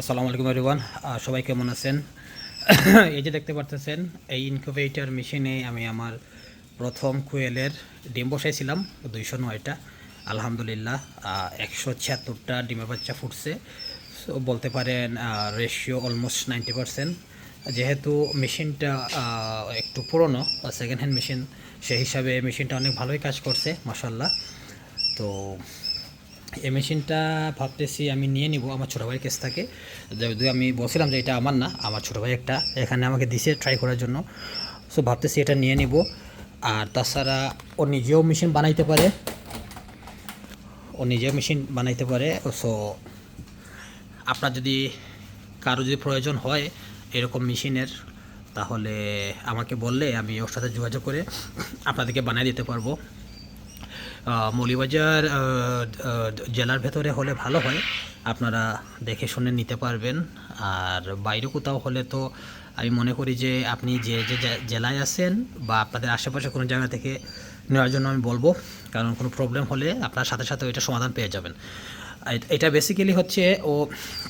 আসসালামু আলাইকুম এভরিওয়ান সবাই কেমন আছেন? এই যে দেখতে পারতেছেন, এই ইনকিউবেটর মেশিনে আমি আমার প্রথম কুয়েলের ডিম বসাইছিলাম, দুইশো নয়টা। আলহামদুলিল্লাহ একশো ছিয়াত্তরটা ডিমের বাচ্চা ফুটছে। বলতে পারেন রেশিও অলমোস্ট নাইনটি পারসেন্ট যেহেতু মেশিনটা একটু পুরনো সেকেন্ড হ্যান্ড মেশিন সেই হিসাবে মেশিনটা অনেক ভালোই কাজ করছে মাসাল্লাহ তো এই মেশিনটা ভাবতেছি আমি নিয়ে নিব আমার ছোটো ভাইয়ের কাছ থেকে। যদি আমি বলছিলাম যে এটা আমার না, আমার ছোটো ভাই একটা, এখানে আমাকে দিছে ট্রাই করার জন্য। সো ভাবতেছি এটা নিয়ে নিব। আর তাছাড়া ও নিজেও মেশিন বানাইতে পারে। ও নিজেও মেশিন বানাইতে পারে। সো আপনার যদি কারও যদি প্রয়োজন হয় এরকম মেশিনের, তাহলে আমাকে বললে আমি ওর সাথে যোগাযোগ করে আপনাদেরকে বানিয়ে দিতে পারব। মৌলিবাজার জেলার ভেতরে হলে ভালো হয়। আপনারা দেখে শুনে নিতে পারবেন। আর বাইরে কোথাও হলে তো আমি মনে করি যে আপনি যে যে জেলায় আছেন বা আপনাদের আশেপাশে কোনো জায়গা থেকে নেওয়ার জন্য আমি বলব। কারণ কোনো প্রবলেম হলে আপনার সাথে সাথে ওইটা সমাধান পেয়ে যাবেন। এটা বেসিক্যালি হচ্ছে ও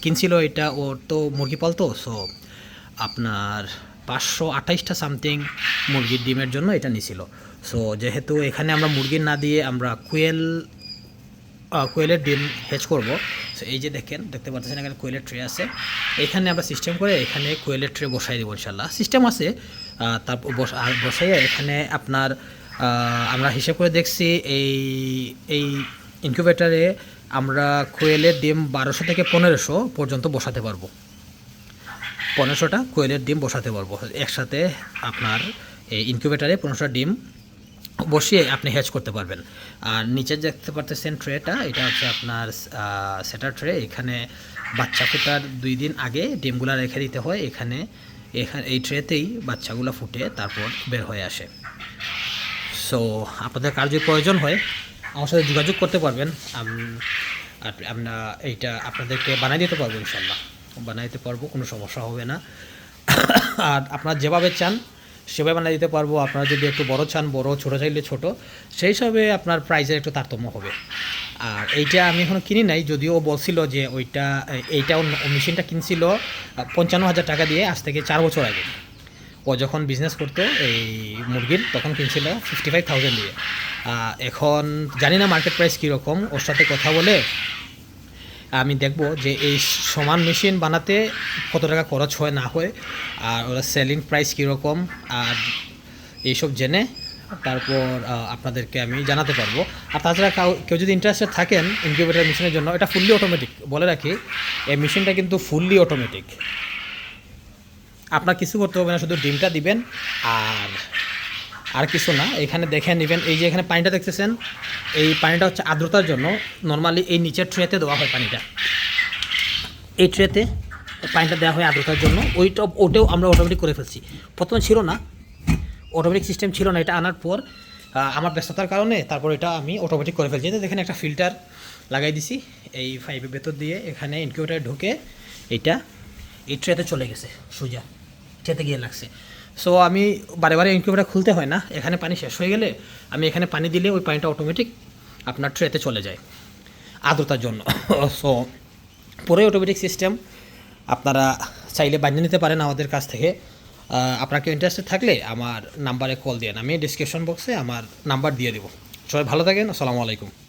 কিনছিল এটা, ওর তো মুরগি পালতো সো আপনার পাঁচশো আঠাইশটা সামথিং মুরগির ডিমের জন্য এটা নিছিল। সো যেহেতু এখানে আমরা মুরগির না দিয়ে আমরা কুয়েল কোয়েলের ডিম হেজ করব। সো এই যে দেখেন, দেখতে পাচ্ছেন এখানে কোয়েলের ট্রে আছে। এখানে আমরা সিস্টেম করে এখানে কোয়েলের ট্রে বসাই দেবো ইনশাল্লাহ সিস্টেম আছে তারপর বস- বসাইয়ে এখানে আপনার আমরা হিসেব করে দেখছি এই এই ইনকিউবেটারে আমরা কোয়েলের ডিম বারোশো থেকে পনেরোশো পর্যন্ত বসাতে পারব। পনেরোশোটা কোয়েলের ডিম বসাতে পারব। একসাথে আপনার এই ইনকিউবেটারে পনেরোশোটা ডিম বসিয়ে আপনি হ্যাচ করতে পারবেন। আর নিচে দেখতে পারতেছেন ট্রেটা এটা হচ্ছে আপনার সেটার ট্রে এখানে বাচ্চা ফোটার দুই দিন আগে ডিমগুলো রেখে দিতে হয়। এখানে এখানে, এই ট্রেতেই বাচ্চাগুলো ফুটে তারপর বের হয়ে আসে। সো আপনাদের কার যদি প্রয়োজন হয়, আমার সাথে যোগাযোগ করতে পারবেন। আমরা এইটা আপনাদেরকে বানিয়ে দিতে পারব ইনশাল্লাহ বানাইতে পারব, কোনো সমস্যা হবে না। আর আপনারা যেভাবে চান সেভাবে বানিয়ে দিতে পারব। আপনারা যদি একটু বড় চান, বড়, ছোটো চাইলে ছোট, সেই হিসাবে আপনার প্রাইসের একটু তারতম্য হবে। আর এইটা আমি এখনও কিনি নাই, যদিও বলছিল যে ওইটা, এইটা মেশিনটা কিনছিল পঞ্চান্ন হাজার টাকা দিয়ে আজ থেকে চার বছর আগে। ও যখন বিজনেস করতো, এই মুরগির, তখন কিনছিল ফিফটি ফাইভ থাউজেন্ড দিয়ে এখন জানি না মার্কেট প্রাইস কীরকম, ওর সাথে কথা বলে আমি দেখব যে এই সমান মেশিন বানাতে কত টাকা খরচ হয়, না হয়, আর ওরা সেলিং প্রাইস কীরকম, আর এইসব জেনে তারপর আপনাদেরকে আমি জানাতে পারব। আর তাছাড়া কাউ- যদি ইন্টারেস্টেড থাকেন ইনকিউবেটার মেশিনের জন্য, এটা ফুললি অটোমেটিক বলে রাখি, এই মেশিনটা কিন্তু ফুললি অটোমেটিক আপনার কিছু করতে হবে না, শুধু ডিমটা দিবেন, আর আর কিছু না, এখানে দেখে নেবেন, এই যে এখানে পানিটা দেখতেছেন, এই পানিটা হচ্ছে আর্দ্রতার জন্য নর্মালি এই নিচের ট্রেতে দেওয়া হয় পানিটা। এই ট্রেতে পানিটা দেওয়া হয় আর্দ্রতার জন্য, ওইটা ওটাও আমরা অটোমেটিক করে ফেলছি। প্রথমে ছিল না অটোমেটিক সিস্টেম ছিল না, এটা আনার পর আমার ব্যস্ততার কারণে তারপর এটা আমি অটোমেটিক করে ফেলছি। দেখেন একটা ফিল্টার লাগাই দিছি, এই ফাইভের ভেতর দিয়ে এখানে ইনকিউবেটার ঢুকে এটা এই ট্রেতে চলে গেছে, সোজা ট্রেতে গিয়ে লাগছে। সো আমি বারে বারে ইনকিউবেটার খুলতে হয় না। এখানে পানি শেষ হয়ে গেলে আমি এখানে পানি দিলে ওই পানিটা অটোমেটিক আপনার ট্রেতে চলে যায় আর্দ্রতার জন্য। সো পুরোই অটোমেটিক সিস্টেম আপনারা চাইলে বানিয়ে নিতে পারেন আমাদের কাছ থেকে। আপনার কেউ ইন্টারেস্টেড থাকলে আমার নাম্বারে কল দিন আমি ডিসক্রিপশন বক্সে আমার নাম্বার দিয়ে দেবো। সবাই ভালো থাকেন, আসসালামু আলাইকুম।